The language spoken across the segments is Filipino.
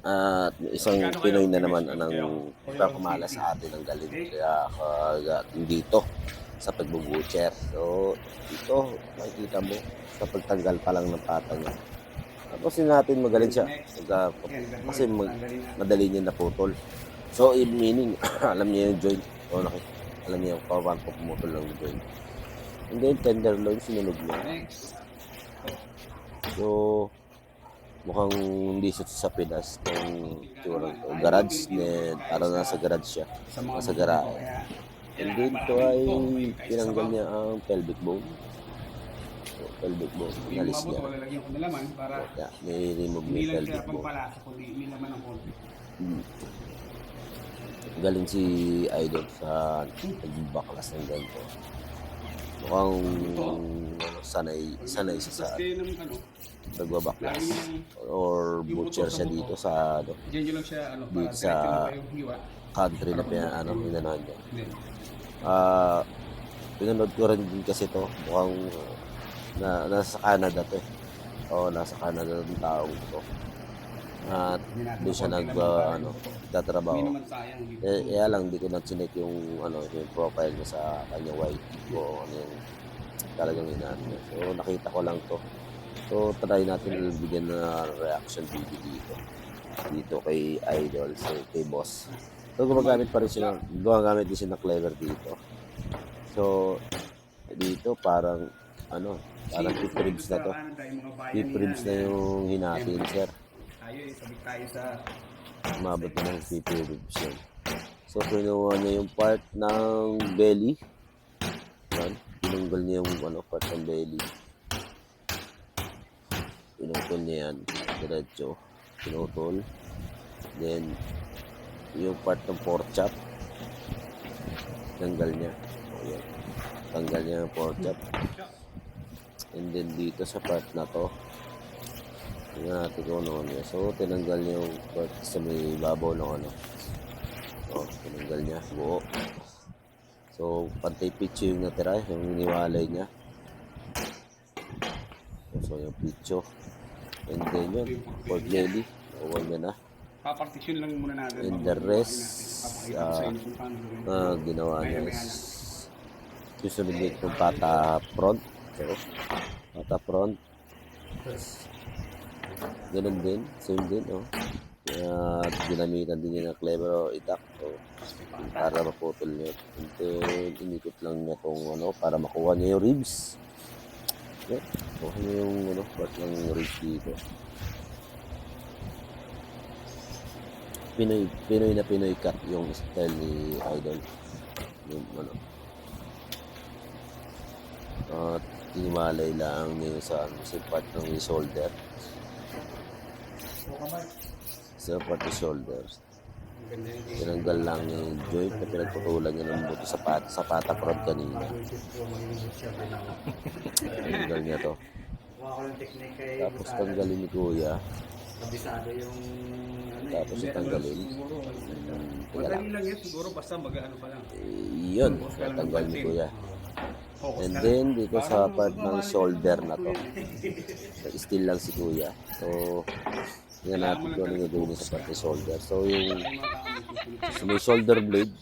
At isang Pinoy na naman ang nagpakumala sa atin ng galing kaya uh, dito sa pagbubutcher. So, ito, makikita mo, sa pagtanggal pa lang ng pata niya. Tapos yun natin magaling siya. Nagka- kasi mag, madali niya naputol. So, in meaning, alam niya yung joint. O, nakik alam niya yung pawan po pumutol ng joint. And then, tenderloin, sinunog niya. So, mukhang hindi siya sa Pinas. Kung tsura to. Garage, ne, parang nasa garage siya. Nasa garage. And then, ito ay tinanggal niya ang pelvic bone. So, pelvic bone, inalis niya. Para Yeah, may remove hindi niya pelvic bone. Hmm. Galing si Idol sa nagbaklas ng ganito. Mukhang ano, sanay, sanay siya sa ano, nagbabaklas. Or butcher siya dito sa ano, ano, Dito sa- country na pina, ano, pinanahan niya. Ah, pinanood ko rin din kasi to. Mukhang uh, na, nasa Canada to eh. Oo, nasa Canada ng taong to. At doon siya nag, ah, ano, tatrabaho. Eh, kaya lang, hindi ko na chinek yung, ano, yung profile niya sa kanya white ko, ano yung talagang inaano niya. So, nakita ko lang to. So, try natin bigyan na reaction video dito. Dito kay Idol, so, kay Boss. So, gumagamit pa rin siya, gumagamit din siya ng clever dito. So, dito parang, ano, parang Kasi tip ribs na to. sa kanan tayo, mga bayan Tip nila, ribs na yung hinatin, sir. Tayo eh, sabik tayo sa Umabot na ng 50 ribs yun. So, kinuha niya yung part ng belly. Yan. Tinanggal niya yung ano, part ng belly. Pinutol niya yan. Diretso. Pinutol. Then, yung part ng pork chop. Tanggal niya. O, yan. Tanggal niya yung pork chop. And then, dito sa part na to, Tingnan natin kung ano niya. So, tinanggal niya yung part sa may babaw ng ano. So, tinanggal niya. Buo. So, pantay pitcho yung natira. Yung niwalay niya. So, yung pitcho. And then yun. Pork belly. Nakuha niya na. papartition lang muna natin. And the rest, ko ah, gawin. na ginawa niya is susunod niya itong pata front. So, pata front. Ganun din. Same din, oh. Kaya ginamitan din niya ng clever o itak. So, para maputol niya. And then, inikot lang niya itong ano, para makuha niya yung ribs. Yeah, kuha niya yung ano, part ng ribs dito. Pinoy, Pinoy na Pinoy cut yung style ni Idol. Yung ano. At tinimalay lang niya sa, sa part ng shoulder. Sa part ng shoulders. Tinanggal lang yung joint na pinagputulan niya ng buto sa, pat, sa pata prod kanina. Tinanggal niya to. Tapos tanggalin ni Kuya. Ano eh. Tapos itanggalin. Madali lang yan siguro basta mag-ano pa lang. Eh, yun, tatanggal ni Kuya. And then, dito sa part ng shoulder na to, still lang si Kuya. So, tingnan natin kung ano gagawin sa part ng shoulder. So, yung sa may shoulder blade,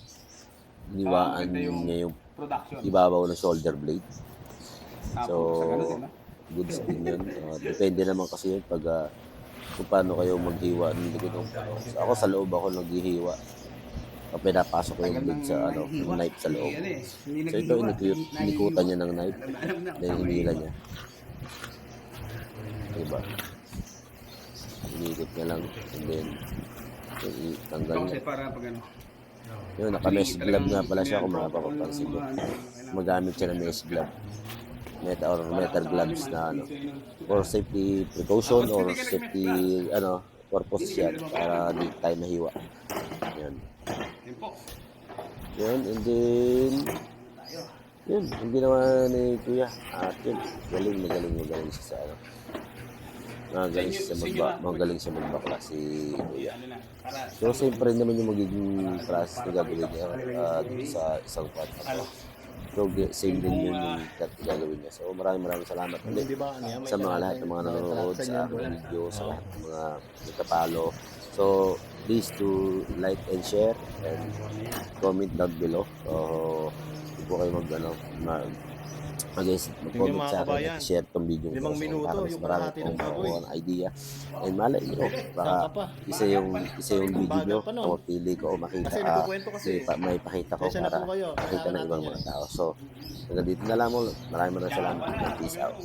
hiniwaan niya yung ibabaw ng shoulder blade. Tapos So, no? goods din yun. Uh, depende naman kasi yun pag ah, kung paano kayo maghiwa ng likod ng so, ako sa loob ako naghihiwa. Pag pinapasok ko yung blade sa ano, yung knife sa loob. Yan eh. So ito inikut, inikutan niya ng knife. Then hinila niya. Diba? Inikot niya lang. And then, tanggal niya. para pag ano. Yun, naka-mesh glove nga pala siya kung makapapansin ko. Magamit siya ng mesh glove. Metal or metal gloves na ano. For safety precaution or safety ano purpose yan para di tayo mahiwa. Yun. Yun, and then yun, yung ginawa ni Kuya. At yun, galing, magaling, magaling siya sa ano. Magaling siya sa magba, magaling siya magbakla si Kuya. Ano So, same pa rin naman yung magiging process na gagawin niya uh, dito sa isang part na to. So, same din yun yung cut na gagawin niya. So, maraming maraming salamat ulit ano yan? sa mga lahat ng mga nanonood sa aking video, sa lahat ng mga nagkapalo, sa So, please to like and share and comment down below. So, po kayo mag, ano, mag, mag mag-comment sa akin at share tong video limang. So, minuto, para mas yung marami kalahati ng pong baboy. makukuha ng idea. And malay nyo, baka isa yung isa yung video nyo na mapili ko o makita Kasi nagkukwento kasi. may, pa- may pakita ko para makita ng ibang mga tao. So, hanggang dito na lang mo. Maraming maraming salamat. Peace out.